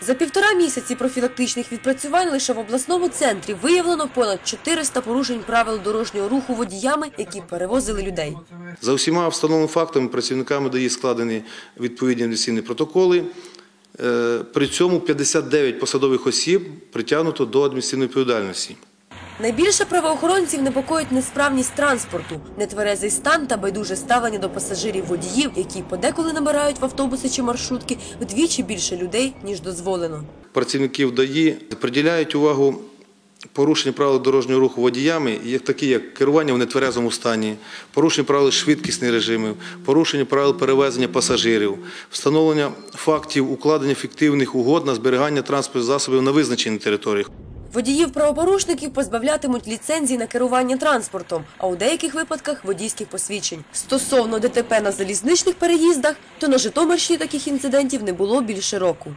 За півтора місяці профілактичних відпрацювань лише в обласному центрі виявлено понад 400 порушень правил дорожнього руху водіями, які перевозили людей. За усіма встановленими фактами працівниками ДАІ складені відповідні інвестиційні протоколи. Е, При цьому 59 посадових осіб притягнуто до адміністративної відповідальності. Найбільше правоохоронців непокоїть несправність транспорту, нетверезий стан та байдуже ставлення до пасажирів водіїв, які подеколи набирають в автобуси чи маршрутки вдвічі більше людей, ніж дозволено. Працівників ДАІ приділяють увагу порушення правил дорожнього руху водіями, як такі як керування в нетверезому стані, порушення правил швидкісних режимів, порушення правил перевезення пасажирів, встановлення фактів укладення фіктивних угод на зберігання транспортних засобів на визначеній території. Водіїв правопорушників позбавлятимуть ліцензії на керування транспортом, а у деяких випадках водійських посвідчень. Стосовно ДТП на залізничних переїздах, то на Житомирщині таких інцидентів не було більше року.